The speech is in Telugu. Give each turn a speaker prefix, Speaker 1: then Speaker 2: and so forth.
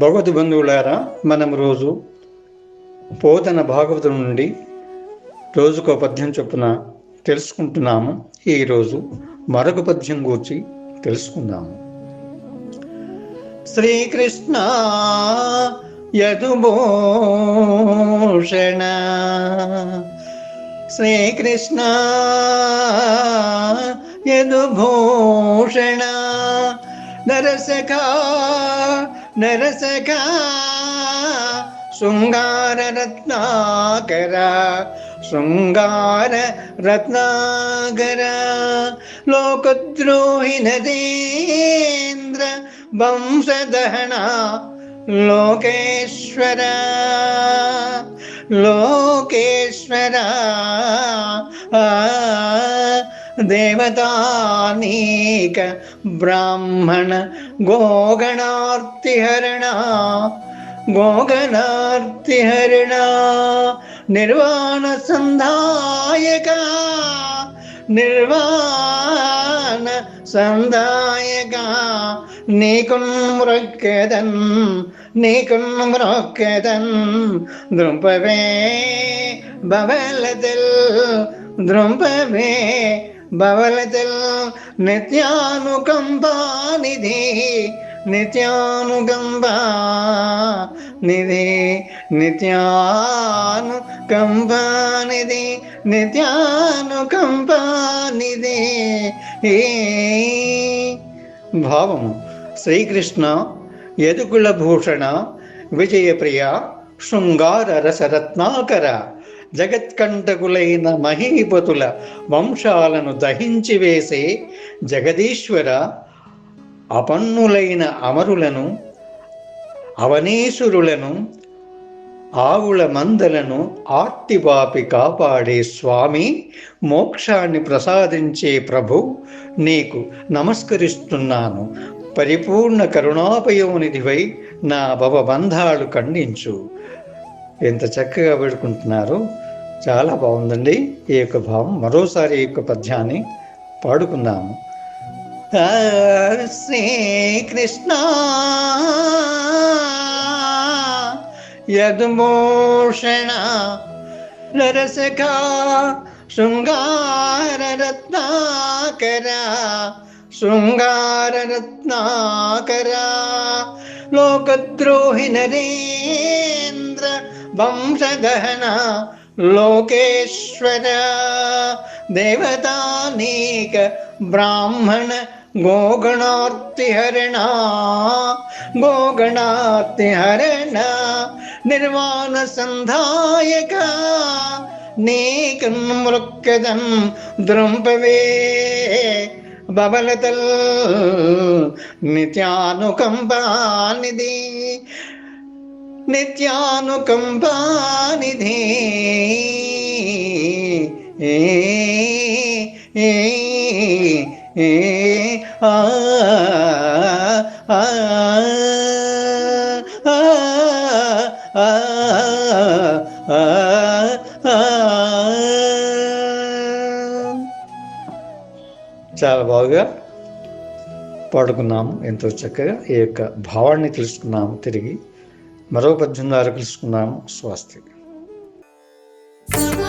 Speaker 1: భగవద్ బంధువులారా మనం రోజు పోతన భాగవతం నుండి రోజుకో పద్యం చొప్పున తెలుసుకుంటున్నాము. ఈరోజు మరొక పద్యం గూర్చి తెలుసుకుందాము. శ్రీకృష్ణ యదుభూషణ శ్రీకృష్ణ యదుభూషణ నరసఖా నరసఖా శృంగారరత్నాకర శృంగార రత్నాకర లోకద్రోహి నరేంద్ర వంశదహన ദേവതാനീക ബ്രാഹ്മണ ഗോഗണാർത്തിഹരണ ഗോഗണാർത്തിഹരണ നിർവാണസന്ധായക നിർവാണ സന്ധായക നീക്കും മൃക്കതൻ നീക്കും മൃക്കതൻ ദ്രുംപവേ ഭവലതിൽ ദ്രുംപവേ భవలతల్ ద్రుంపవే బవలతిల్ ద్రుంపవే బవలతిల్ నిత్యానుకంపానిధి నిత్యానుకంపా నిధి నిత్యానుకంపానిధి నిత్యానుకంపానిధి ఏ భావము శ్రీకృష్ణ యదుకుల భూషణ విజయప్రియ శృంగార రసరత్నాకర జగత్కంటకులైన మహీపతుల వంశాలను దహించి వేసే జగదీశ్వర అపన్నులైన అమరులను అవనీసురులను ఆవుల మందలను ఆర్తివాపి కాపాడే స్వామి మోక్షాన్ని ప్రసాదించే ప్రభు నీకు నమస్కరిస్తున్నాను. పరిపూర్ణ కరుణాపయోనిధివై నా భవబంధాలు ఖండించు. ఎంత చక్కగా పెడుకుంటున్నారు చాలా బాగుందండి ఈ యొక్క భావం. మరోసారి ఈ యొక్క పద్యాన్ని పాడుకుందాము శ్రీకృష్ణ యదుభూషణ నరసఖ శృంగారరత్నాకర శృంగారరత్నాకర లోకద్రోహి నరేంద్ర वंशगहना लोकेश्वर। देवतानीक ब्राह्मण गोगणार्तिहरणा गोगणार्तिहरण निर्वाणसन्धायक நீக்கும் முழுக்கதம் துரும்பவே பவலதல் நித்யானுகம்பா निधि। నిత్యానుకంపానిధి. ఏ ఏ ఏ ఆ ఆ చాలా బాగా పాడుకున్నాము. ఎంతో చక్కగా ఈ యొక్క భావాన్ని తెలుసుకున్నాము. తిరిగి మరో పద్యం ద్వారా తెలుసుకున్నాము స్వాస్తి
Speaker 2: Thank